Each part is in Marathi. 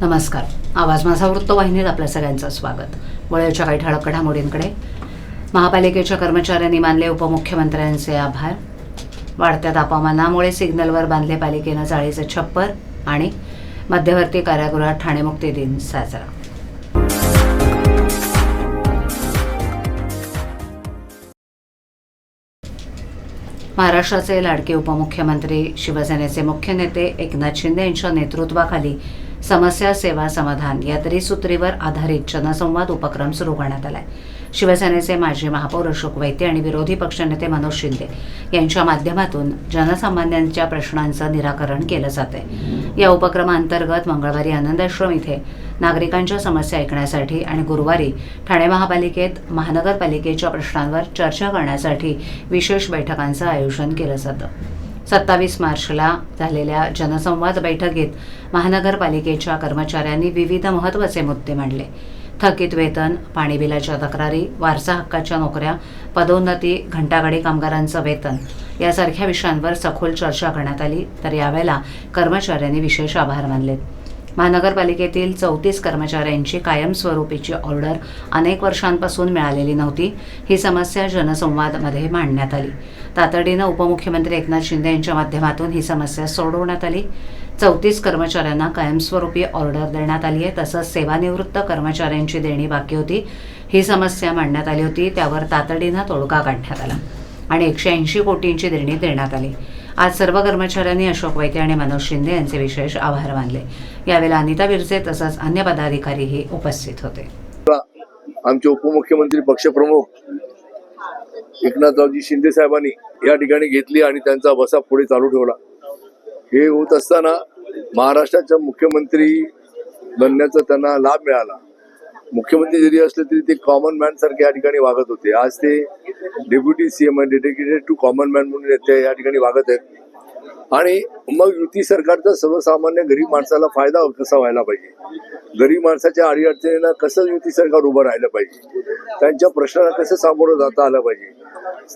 नमस्कार. आवाज माझा वृत्तवाहिनीत आपल्या सगळ्यांचं स्वागत. वळ्याच्या काही ठळक घडामोडींकडे. महापालिकेच्या कर्मचाऱ्यांनी मानले उपमुख्यमंत्र्यांचे आभार. वाढत्या तापमानामुळे सिग्नलवर बांधले पालिकेनं जाळीचं छप्पर आणि मध्यवर्ती कारागृहात ठाणेमुक्ती दिन साजरा. महाराष्ट्राचे लाडके उपमुख्यमंत्री शिवसेनेचे मुख्य नेते एकनाथ शिंदे यांच्या नेतृत्वाखाली समस्या सेवा समाधान या त्रिसूत्रीवर आधारित जनसंवाद उपक्रम सुरू करण्यात आलाय. शिवसेनेचे माजी महापौर अशोक वैते आणि विरोधी पक्षनेते मनोज शिंदे यांच्या माध्यमातून जनसामान्यांच्या प्रश्नांचं निराकरण केलं जाते या उपक्रमाअंतर्गत मंगळवारी आनंदाश्रम इथे नागरिकांच्या समस्या ऐकण्यासाठी आणि गुरुवारी ठाणे महापालिकेत महानगरपालिकेच्या प्रश्नांवर चर्चा करण्यासाठी विशेष बैठकांचं आयोजन केलं जातं. सत्तावीस मार्चला झालेल्या जनसंवाद बैठकीत महानगरपालिकेच्या कर्मचाऱ्यांनी विविध महत्त्वाचे मुद्दे मांडले. थकीत वेतन पाणी बिलाच्या तक्रारी वारसा हक्काच्या नोकऱ्या पदोन्नती घंटागाडी कामगारांचं वेतन यासारख्या विषयांवर सखोल चर्चा करण्यात आली तर यावेळेला कर्मचाऱ्यांनी विशेष आभार मानलेत. महानगरपालिकेतील चौतीस कर्मचाऱ्यांची कायमस्वरूपीची ऑर्डर अनेक वर्षांपासून मिळालेली नव्हती ही समस्या जनसंवादमध्ये मांडण्यात आली. तातडीनं उपमुख्यमंत्री एकनाथ शिंदे यांच्या माध्यमातून ही समस्या सोडवण्यात आली. चौतीस कर्मचाऱ्यांना कायमस्वरूपी ऑर्डर देण्यात आली आहे. तसंच सेवानिवृत्त कर्मचाऱ्यांची देणी बाकी होती. ही समस्या मांडण्यात आली होती. त्यावर तातडीनं तोडगा काढण्यात आला आणि एकशे ऐंशी कोटींची देणी देण्यात आली. आज सर्व कर्मचाऱ्यांनी अशोक वैद्य आणि मनोज शिंदे यांचे विशेष आभार मानले. यावेळेला अनिता बिरजे तसंच अन्य पदाधिकारीही उपस्थित होते. आमचे उपमुख्यमंत्री पक्षप्रमुख एकनाथरावजी शिंदे साहेबांनी या ठिकाणी घेतली आणि त्यांचा बसा पुढे चालू ठेवला. हे होत असताना महाराष्ट्राच्या मुख्यमंत्री बनण्याचा त्यांना लाभ मिळाला. मुख्यमंत्री जरी असले तरी ते कॉमन मॅन सारखे या ठिकाणी वागत होते. आज ते deputy CM dedicated to common man म्हणून ते या ठिकाणी वागत आहेत. आणि मग युती सरकारचा सर्वसामान्य गरीब माणसाला फायदा कसा व्हायला पाहिजे? गरीब माणसाच्या अडीअडचणींना कसं युती सरकार उभं राहिलं पाहिजे? त्यांच्या प्रश्नाला कसं सामोरं जाता आलं पाहिजे?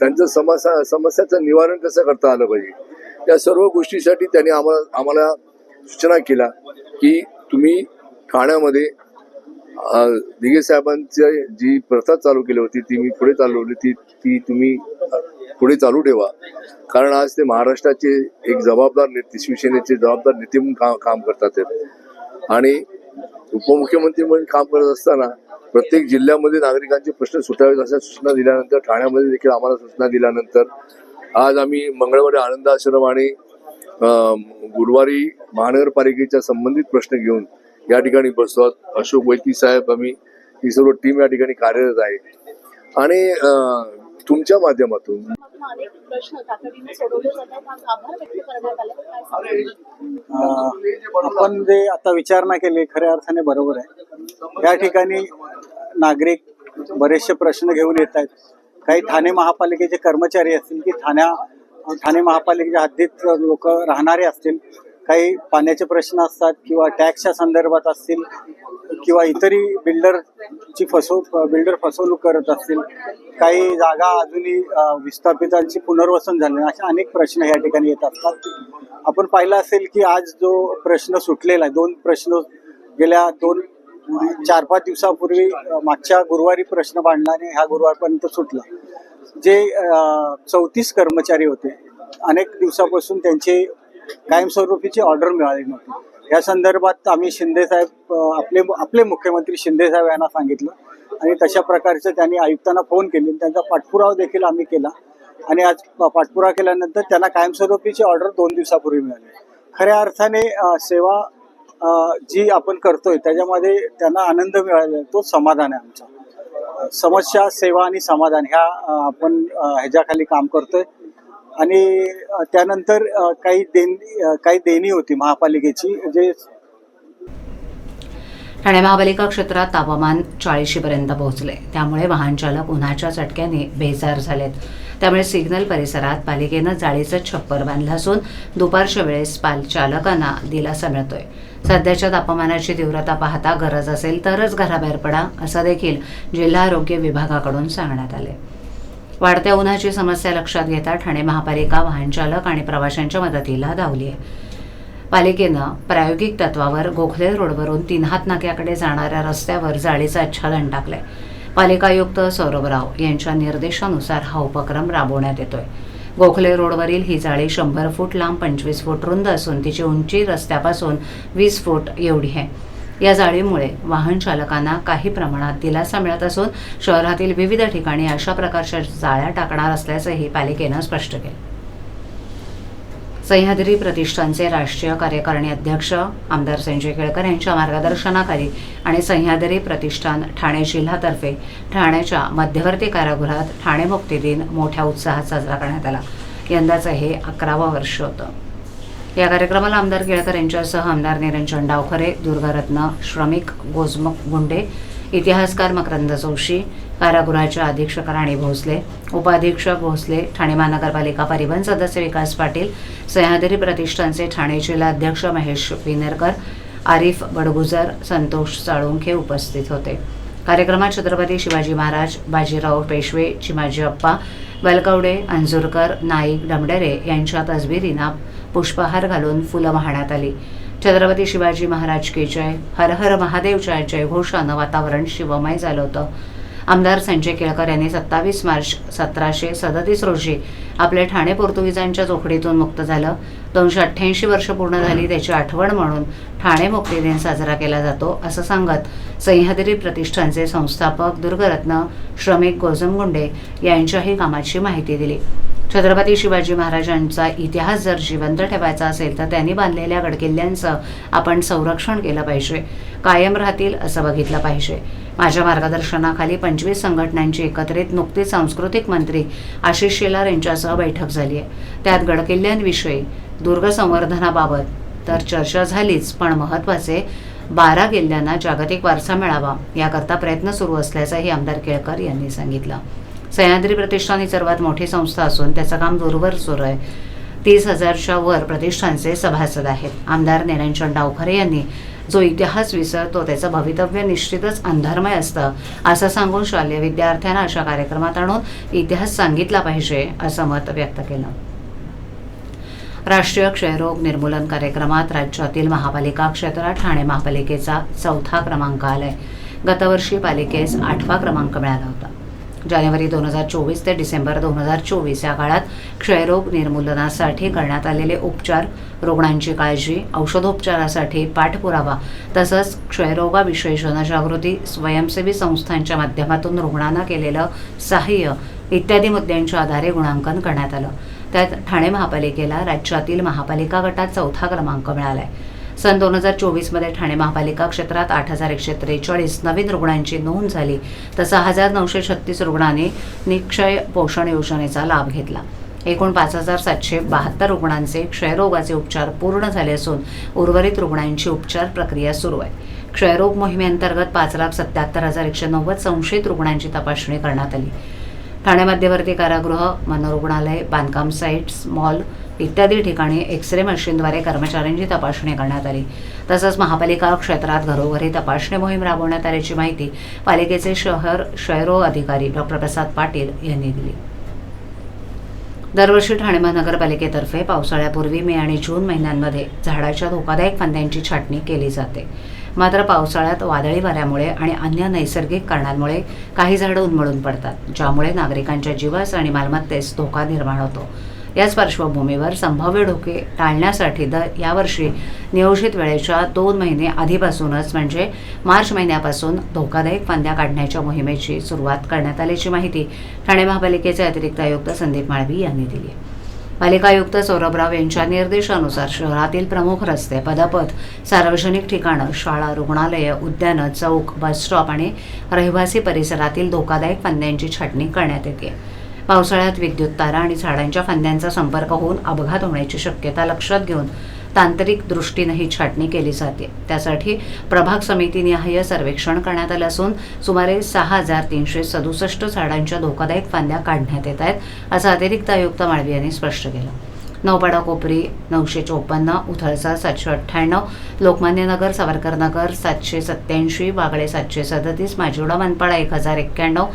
त्यांचं समस्या समस्याचं निवारण कसं करता आलं पाहिजे? या सर्व गोष्टीसाठी त्यांनी आम्हाला आम्हाला सूचना केल्या की तुम्ही ठाण्यामध्ये अं, दिघे साहेबांची जी प्रथा चालू केली होती ती मी पुढे चालवली ती ती तुम्ही पुढे चालू ठेवा. कारण आज ते महाराष्ट्राचे एक जबाबदार नेते शिवसेनेचे जबाबदार नेते म्हणून काम काम करतात आणि उपमुख्यमंत्री म्हणून काम करत असताना प्रत्येक जिल्ह्यामध्ये नागरिकांचे प्रश्न सुटावेत अशा सूचना दिल्यानंतर ठाण्यामध्ये देखील आम्हाला सूचना दिल्यानंतर आज आम्ही मंगळवारी आनंद आश्रम आणि गुरुवारी महानगरपालिकेच्या संबंधित प्रश्न घेऊन या ठिकाणी बसतो अशोक वैती साहेब आम्ही ही सर्व टीम या ठिकाणी कार्यरत आहे. आणि तुमच्या माध्यमातून? अनेक प्रश्न तातडीने सोडवले जातात आज आभार व्यक्त करण्यात आले. काय सांगाल? अं, आपण जे आता विचारणा केली खऱ्या अर्थाने बरोबर आहे. या ठिकाणी नागरिक बरेचसे प्रश्न घेऊन येत आहेत. काही ठाणे महापालिकेचे कर्मचारी असतील की ठाण्या ठाणे महापालिकेच्या हद्दीत लोक राहणारे असतील काही पाण्याचे प्रश्न असतात किंवा टॅक्सच्या संदर्भात असतील किंवा इतरही बिल्डरची फसवू बिल्डर फसवणूक करत असतील काही जागा अजूनही विस्थापितांची पुनर्वसन झाले असे अनेक प्रश्न या ठिकाणी येत असतात. आपण पाहिलं असेल की आज जो प्रश्न सुटलेला आहे दोन प्रश्न गेल्या दोन चार पाच दिवसापूर्वी मागच्या गुरुवारी प्रश्न मांडला आणि ह्या गुरुवारपर्यंत सुटला. जे चौतीस कर्मचारी होते अनेक दिवसापासून त्यांचे कायमस्वरूपीची ऑर्डर मिळाली नव्हती. या संदर्भात आम्ही शिंदे साहेब आपले आपले मुख्यमंत्री शिंदे साहेब यांना सांगितलं आणि तशा प्रकारचं त्यांनी आयुक्तांना फोन केले. त्यांचा पाठपुरावा देखील आम्ही केला. आणि आज प- पाठपुरावा केल्यानंतर त्यांना कायमस्वरूपीची ऑर्डर दोन दिवसापूर्वी मिळाली. खऱ्या अर्थाने सेवा जी आपण करतोय त्याच्यामध्ये त्यांना आनंद मिळाला तो समाधान आहे आमचा. समस्या सेवा आणि समाधान ह्या आपण ह्याच्याखाली काम करतोय. आणि त्यानंतर काही देणी काही देणी होती महापालिकेची जे ठाणे महापालिका क्षेत्रात तापमान चाळीशीपर्यंत पोहोचले. त्यामुळे वाहनचालक उन्हाच्या चटक्याने बेजार झालेत. त्यामुळे सिग्नल परिसरात पालिकेनं जाळीचं छप्पर बांधलं असून दुपारच्या वेळेस पाल चालकांना दिलासा मिळतोय. सध्याच्या तापमानाची तीव्रता पाहता गरज असेल तरच घराबाहेर पडा असं देखील जिल्हा आरोग्य विभागाकडून सांगण्यात आले वाढत्या उन्हाची समस्या लक्षात घेता ठाणे महापालिका वाहनचालक आणि प्रवाशांच्या मदतीला धावली आहे. पालिकेनं प्रायोगिक तत्वावर गोखले रोडवरून तीन हात नाक्याकडे जाणाऱ्या रस्त्यावर जाळीचं आच्छादन टाकलंय. पालिका आयुक्त सौरभ राव यांच्या निर्देशानुसार हा उपक्रम राबवण्यात येतोय. गोखले रोडवरील ही जाळी शंभर फूट लांब पंचवीस फूट रुंद असून तिची उंची रस्त्यापासून वीस फूट एवढी आहे. या जाळीमुळे वाहन चालकांना काही प्रमाणात दिलासा मिळत असून शहरातील विविध ठिकाणी अशा प्रकारच्या जाळ्या टाकणार असल्याचंही पालिकेनं स्पष्ट केलं. सह्याद्री प्रतिष्ठानचे राष्ट्रीय कार्यकारिणी अध्यक्ष आमदार संजय केळकर यांच्या मार्गदर्शनाखाली आणि सह्याद्री प्रतिष्ठान ठाणे जिल्हातर्फे ठाण्याच्या मध्यवर्ती कारागृहात ठाणे मुक्ती दिन मोठ्या उत्साहात साजरा करण्यात आला. यंदाचं हे अकरावं वर्ष होतं. या कार्यक्रमाला आमदार केळकर यांच्यासह आमदार निरंजन डावखरे दुर्गारत्न श्रमिक गोजमुख गुंडे इतिहासकार मकरंद जोशी कारागृहाच्या अधीक्षक राणी भोसले उपाधीक्षक भोसले ठाणे महानगरपालिका परिवहन सदस्य विकास पाटील सह्याद्री प्रतिष्ठानचे ठाणे जिल्हाध्यक्ष महेश विनेरकर आरिफ बडगुजर संतोष साळुंखे उपस्थित होते. कार्यक्रमात छत्रपती शिवाजी महाराज बाजीराव पेशवे चिमाजी अप्पा बलकवडे अंजुरकर नाईक डमडेरे यांच्या तसबिरींना पुष्पहार घालून फुलं वाहण्यात आली. छत्रपती शिवाजी महाराज की जय. हर हर महादेवच्या जयघोषानं वातावरण शिवमय झालं होतं. आमदार संजय केळकर यांनी सत्तावीस मार्च सतराशे सदतीस रोजी आपले ठाणे पोर्तुगीजांच्या जोखडीतून मुक्त झालं. दोनशे अठ्ठ्याऐंशी वर्ष पूर्ण झाली त्याची आठवण म्हणून ठाणे मुक्ती दिन साजरा केला जातो असं सांगत सह्याद्री प्रतिष्ठानचे संस्थापक दुर्गरत्न श्रमिक गोजमगुंडे यांच्याही कामाची माहिती दिली. छत्रपती शिवाजी महाराजांचा इतिहास जर जिवंत ठेवायचा असेल तर त्यांनी बांधलेल्या गडकिल्ल्यांचं आपण संरक्षण केलं पाहिजे. कायम राहतील असं बघितलं पाहिजे. माझ्या मार्गदर्शनाखाली पंचवीस संघटनांची एकत्रित नुकतीच सांस्कृतिक मंत्री आशिष शेलार यांच्यासह बैठक झाली आहे. त्यात गडकिल्ल्यांविषयी दुर्ग संवर्धनाबाबत तर चर्चा झालीच पण महत्त्वाचे बारा किल्ल्यांना जागतिक वारसा मिळावा याकरता प्रयत्न सुरू असल्याचंही आमदार केळकर यांनी सांगितलं. सह्याद्री प्रतिष्ठान ही सर्वात मोठी संस्था असून त्याचं काम दूरवर सुरू आहे. तीस हजारच्या वर प्रतिष्ठानचे सभासद आहेत. आमदार नारायणचंद डावखरे यांनी जो इतिहास विसरतो त्याचं भवितव्य निश्चितच अंधारमय असतं असं सांगून शालेय विद्यार्थ्यांना अशा कार्यक्रमात आणून इतिहास सांगितला पाहिजे असं मत व्यक्त केलं. राष्ट्रीय क्षयरोग निर्मूलन कार्यक्रमात राज्यातील महापालिका क्षेत्रात ठाणे महापालिकेचा चौथा क्रमांक आलाय. गतवर्षी पालिकेस आठवा क्रमांक मिळाला होता. जानेवारी दोन हजार चोवीस ते डिसेंबर दोन हजार चोवीस या काळात क्षयरोग निर्मूलनासाठी करण्यात आलेले उपचार रुग्णांची काळजी औषधोपचारासाठी पाठपुरावा तसंच क्षयरोगाविषयी जनजागृती स्वयंसेवी संस्थांच्या माध्यमातून रुग्णांना केलेलं सहाय्य इत्यादी मुद्द्यांच्या आधारे गुणांकन करण्यात आलं. त्यात ठाणे महापालिकेला राज्यातील महापालिका गटात चौथा क्रमांक मिळाला आहे सन दोन हजार चोवीसमध्ये ठाणे महापालिका क्षेत्रात आठ हजार एकशे त्रेचाळीस नवीन रुग्णांची नोंद झाली. तर सहा हजार नऊशे छत्तीस रुग्णांनी निक्षय पोषण योजनेचा लाभ घेतला. एकूण पाच हजार सातशे बहात्तर रुग्णांचे क्षयरोगाचे उपचार पूर्ण झाले असून उर्वरित रुग्णांची उपचार प्रक्रिया सुरू आहे. क्षयरोग मोहिमेअंतर्गत पाच लाख सत्याहत्तर हजार एकशे नव्वद संशयित रुग्णांची तपासणी करण्यात आली. ठाणे मध्यवर्ती कारागृह मनोरुग्णालय बांधकाम साईट्स मॉल इत्यादी ठिकाणी एक्स रे मशीनद्वारे कर्मचाऱ्यांची तपासणी करण्यात आली. तसंच महापालिका क्षेत्रात घरोघरी तपासणी मोहीम राबवण्यात आल्याची माहिती पालिकेचे शहर क्षयरोग अधिकारी डॉक्टर प्रसाद पाटील यांनी दिली. दरवर्षी ठाणे महानगरपालिकेतर्फे पावसाळ्यापूर्वी मे आणि जून महिन्यांमध्ये झाडाच्या धोकादायक फांद्यांची छाटणी केली जाते. मात्र पावसाळ्यात वादळी वाऱ्यामुळे आणि अन्य नैसर्गिक कारणांमुळे काही झाडं उन्मळून पडतात ज्यामुळे नागरिकांच्या जीवास आणि मालमत्तेस धोका निर्माण होतो. याच पार्श्वभूमीवर संभाव्य धोके टाळण्यासाठी दर यावर्षी नियोजित वेळेच्या दोन महिने आधीपासूनच म्हणजे मार्च महिन्यापासून धोकादायक फांद्या काढण्याच्या मोहिमेची सुरुवात करण्यात आल्याची माहिती ठाणे महापालिकेचे अतिरिक्त आयुक्त संदीप माळवी यांनी दिली. पालिका आयुक्त सौरभराव यांच्या निर्देशानुसार शहरातील प्रमुख रस्ते पदपथ सार्वजनिक ठिकाणं शाळा रुग्णालयं उद्यानं चौक बस स्टॉप आणि रहिवासी परिसरातील धोकादायक फांद्यांची छाटणी करण्यात येते. पावसाळ्यात विद्युत तारा आणि झाडांच्या फांद्यांचा संपर्क होऊन अपघात होण्याची शक्यता लक्षात घेऊन तांत्रिक दृष्टीनं ही छाटणी केली जाते. त्यासाठी प्रभाग समितीनिहाय सर्वेक्षण करण्यात आलं असून सुमारे सहा हजार तीनशे सदुसष्ट झाडांच्या धोकादायक फांद्या काढण्यात येत आहेत असं अतिरिक्त आयुक्त माळवी यांनी स्पष्ट केलं. नौपाडा कोपरी नऊशे चोपन्न उथळसा सातशे अठ्ठ्याण्णव लोकमान्य नगर सावरकर नगर सातशे सत्याऐंशी वागळे सातशे सदतीस माजिवडा मनपाडा एक हजार एक्क्याण्णव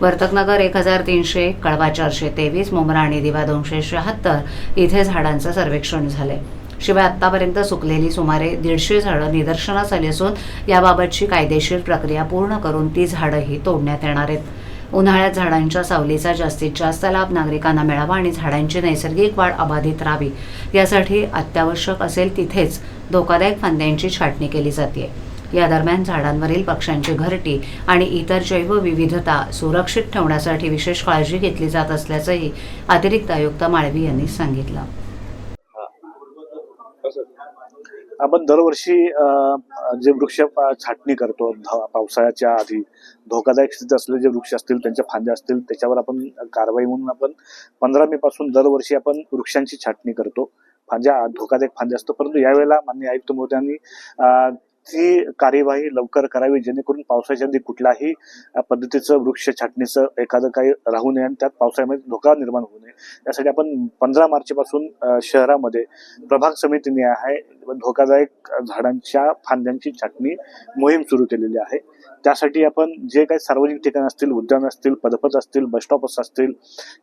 वर्तकनगर एक हजार तीनशे कळवा चारशे तेवीस मुंब्रा आणि दिवा दोनशे शहात्तर इथे झाडांचं सर्वेक्षण झालंय. शिवाय आतापर्यंत सुकलेली सुमारे दीडशे झाडं निदर्शनास आली असून याबाबतची कायदेशीर प्रक्रिया पूर्ण करून ती झाडंही तोडण्यात येणार आहेत. उन्हाळ्यात झाडांच्या सावलीचा जास्तीत जास्त लाभ नागरिकांना मिळावा आणि झाडांची नैसर्गिक वाढ अबाधित राहावी यासाठी अत्यावश्यक असेल तिथेच धोकादायक फांद्यांची छाटणी केली जाते या दरम्यान झाडांवरील पक्ष्यांची घरटी आणि इतर जैवविविधता सुरक्षित ठेवण्यासाठी विशेष काळजी घेतली जात असल्याचंही अतिरिक्त आयुक्त माळवी यांनी सांगितलं. आपण दरवर्षी जे वृक्ष पा- छाटणी करतो ध- पावसाळ्याच्या आधी धोकादायक स्थितीत असलेले जे वृक्ष असतील त्यांच्या फांद्या असतील त्याच्यावर आपण कारवाई म्हणून आपण पंधरा मे पासून दरवर्षी आपण वृक्षांची छाटणी करतो. फांद्या धोकादायक फांद्या असतो परंतु यावेळेला मान्य आयुक्त महोदयांनी ती कार्यवाही लवकर करावी जेणेकरून पावसाच्या आधी कुठल्याही पद्धतीचं वृक्ष छाटणीचं एखादं काही राहू नये आणि त्यात पावसाळ्यामध्ये धोका निर्माण होऊ नये. यासाठी आपण पंधरा मार्चपासून शहरामध्ये प्रभाग समितीने आहे धोकादायक झाडांच्या फांद्यांची छाटणी मोहीम सुरू केलेली आहे. त्यासाठी आपण जे काही सार्वजनिक ठिकाण असतील उद्यान असतील पदपथ असतील बसस्टॉपस असतील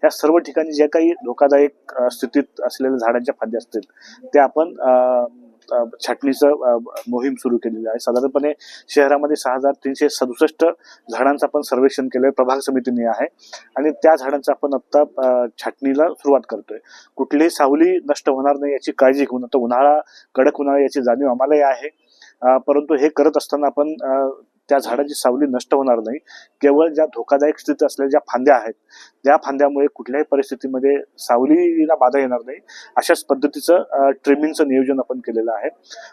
या सर्व ठिकाणी जे काही धोकादायक स्थितीत असलेल्या झाडांच्या फांद्या असतील ते आपण छाटणीचं मोहीम सुरू केलेली आहे. साधारणपणे शहरामध्ये सहा हजार तीनशे सदुसष्ट झाडांचं आपण सर्वेक्षण केलंय प्रभाग समितीने आहे. आणि त्या झाडांचं आपण आत्ता छाटणीला सुरुवात करतोय. कुठलीही सावली नष्ट होणार नाही याची काळजी घेऊन आता उन्हाळा कडक उन्हाळा याची जाणीव आम्हालाही आहे. परंतु हे करत असताना आपण त्या झाडाची सावली नष्ट होणार नाही. केवळ ज्या धोकादायक स्थितीत असलेल्या ज्या फांद्या आहेत त्या फांद्यामुळे कुठल्याही परिस्थितीमध्ये सावलीला बाधा येणार नाही. अशाच पद्धतीचं ट्रिमिंगचं नियोजन आपण केलेलं आहे.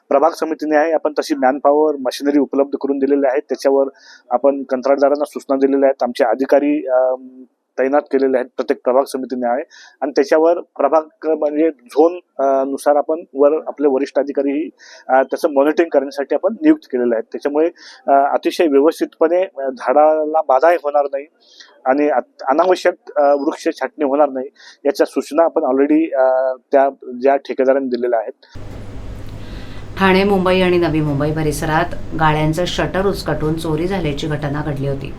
प्रभाग समितीने आहे आपण तशी मॅनपॉवर मशिनरी उपलब्ध करून दिलेली आहे. त्याच्यावर आपण कंत्राटदारांना सूचना दिलेल्या आहेत. आमचे अधिकारी तैनात केलेले आहेत. प्रत्येक प्रभाग समितीने आहे. आणि त्याच्यावर प्रभाग म्हणजे झोननुसार आपण वर आपले वरिष्ठ अधिकारीही त्याचं मॉनिटरिंग करण्यासाठी आपण नियुक्त केलेले आहेत. त्याच्यामुळे अतिशय व्यवस्थितपणे झाडाला बाधाही होणार नाही आणि अनावश्यक वृक्ष छाटणी होणार नाही याच्या सूचना आपण ऑलरेडी त्या ज्या ठेकेदारांनी दिलेल्या आहेत. ठाणे मुंबई आणि नवी मुंबई परिसरात गाड्यांचं शटर उचकटून चोरी झाल्याची घटना घडली होती.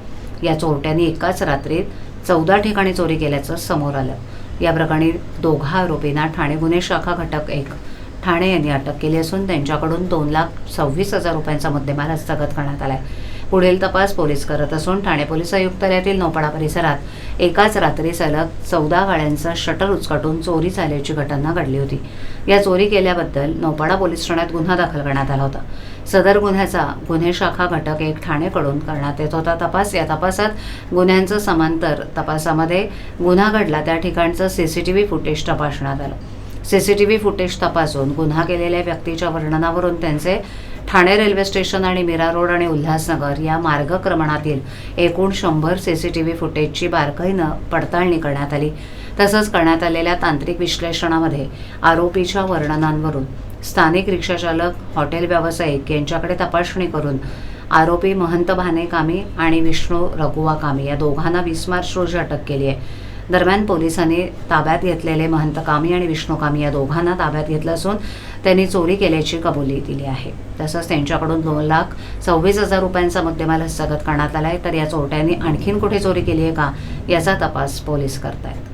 या चोरट्यांनी एकाच रात्रीत चौदा ठिकाणी चोरी केल्याचं समोर आलं. या प्रकरणी दोघा आरोपींना ठाणे गुन्हे शाखा घटक एक ठाणे यांनी अटक केली असून त्यांच्याकडून दोन लाख सव्वीस हजार रुपयांचा मुद्देमाल हस्तगत करण्यात आलाय. पुढील तपास पोलीस करत असून ठाणे पोलीस आयुक्तालयातील नौपाडा परिसरात एकाच रात्री सलग चौदा गाड्यांचं शटर उचकटून चोरी झाल्याची घटना घडली होती. या चोरी केल्याबद्दल नौपाडा पोलीस ठाण्यात गुन्हा दाखल करण्यात आला होता. सदर गुन्ह्याचा गुन्हे शाखा घटक एक ठाणेकडून करण्यात येत होता. तपास या तपासात गुन्ह्यांचं समांतर तपासामध्ये गुन्हा घडला. त्या ठिकाणचं C C T V footage तपासण्यात आलं. C C T V footage तपासून गुन्हा केलेल्या व्यक्तीच्या वर्णनावरून त्यांचे ठाणे रेल्वे स्टेशन आणि मीरा रोड आणि उल्हासनगर या मार्गक्रमणातील एकूण शंभर सीसीटीव्ही फुटेजची बारकाईनं पडताळणी करण्यात आली. तसंच करण्यात आलेल्या तांत्रिक विश्लेषणामध्ये आरोपीच्या वर्णनांवरून स्थानिक रिक्षाचालक हॉटेल व्यावसायिक यांच्याकडे तपासणी करून आरोपी महंत भाने कामी आणि विष्णू रघुवा कामी या दोघांना वीस मार्च रोजी अटक केली आहे. दरम्यान पोलिसांनी ताब्यात घेतलेले महंत कामी आणि विष्णू कामी या दोघांना ताब्यात घेतलं असून त्यांनी चोरी केल्याची कबुली दिली आहे. तसंच त्यांच्याकडून दोन लाख सव्वीस हजार रुपयांचा मुद्देमाल हस्तगत करण्यात आला आहे तर या चोरट्यांनी आणखीन कुठे चोरी केली आहे का याचा तपास पोलीस करतायत.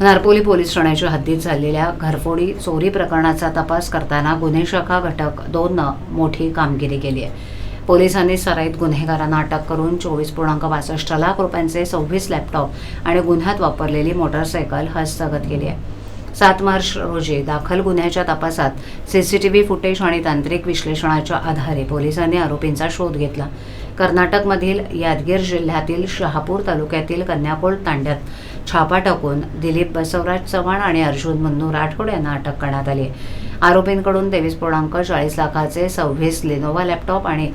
नारपोली पोलीस ठाण्याच्या हद्दीत झालेल्या घरफोडी चोरी प्रकरणाचा तपास करताना गुन्हे शाखा घटक दोननं मोठी कामगिरी केली आहे पोलिसांनी सराईत गुन्हेगारांना अटक करून चोवीस पूर्णांक बासष्ट लाख रुपयांचे सव्वीस लॅपटॉप आणि गुन्ह्यात वापरलेली मोटरसायकल हस्तगत केली आहे सात मार्च रोजी दाखल गुन्ह्याच्या तपासात सीसीटीव्ही फुटेज आणि तांत्रिक विश्लेषणाच्या आधारे पोलिसांनी आरोपींचा शोध घेतला. कर्नाटकमधील यादगीर जिल्ह्यातील शहापूर तालुक्यातील कन्याकोल तांड्यात छापा टाकून दिलीप बसवराज चव्हाण आणि अर्जुन मन्नू राठोड यांना अटक करण्यात आली. आरोपींकडून तेवीस पूर्णांक चाळीस लाखाचे सव्वीस लिनोवा लॅपटॉप आणि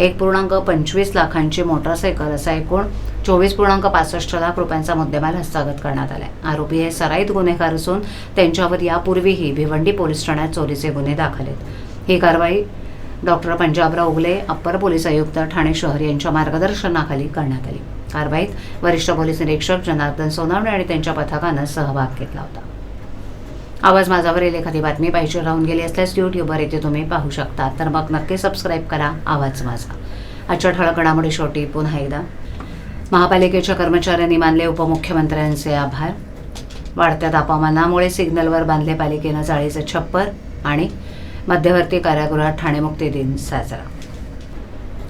एक पूर्णांक पंचवीस लाखांची मोटरसायकल असा एकूण चोवीस पूर्णांक पासष्ट लाख रुपयांचा मुद्देमाल हस्तगत करण्यात आलाय. आरोपी हे सराईत गुन्हेगार असून त्यांच्यावर यापूर्वीही भिवंडी पोलीस ठाण्यात चोरीचे गुन्हे दाखल आहेत. ही कारवाई doctor Panjabrao Ugale upper police आयुक्त ठाणे शहर यांच्या मार्गदर्शनाखाली करण्यात आली. कारवाईत वरिष्ठ पोलीस निरीक्षक जनार्दन सोनावणे आणि त्यांच्या पथकानं सहभाग घेतला होता. आवाज माझावरील एखादी बातमी पाहिजे राहून गेली असल्यास यूट्यूबवर येथे तुम्ही पाहू शकता. तर मग नक्की सबस्क्राईब करा. आवाज माझा. आजच्या ठळक घडामोडी शेवटी पुन्हा एकदा. महापालिकेच्या कर्मचाऱ्यांनी मानले उपमुख्यमंत्र्यांचे आभार. वाढत्या तापमानामुळे सिग्नलवर बांधले पालिकेनं जाळीचं छप्पर आणि मध्यवर्ती कारागृहात ठाणेमुक्ती दिन साजरा.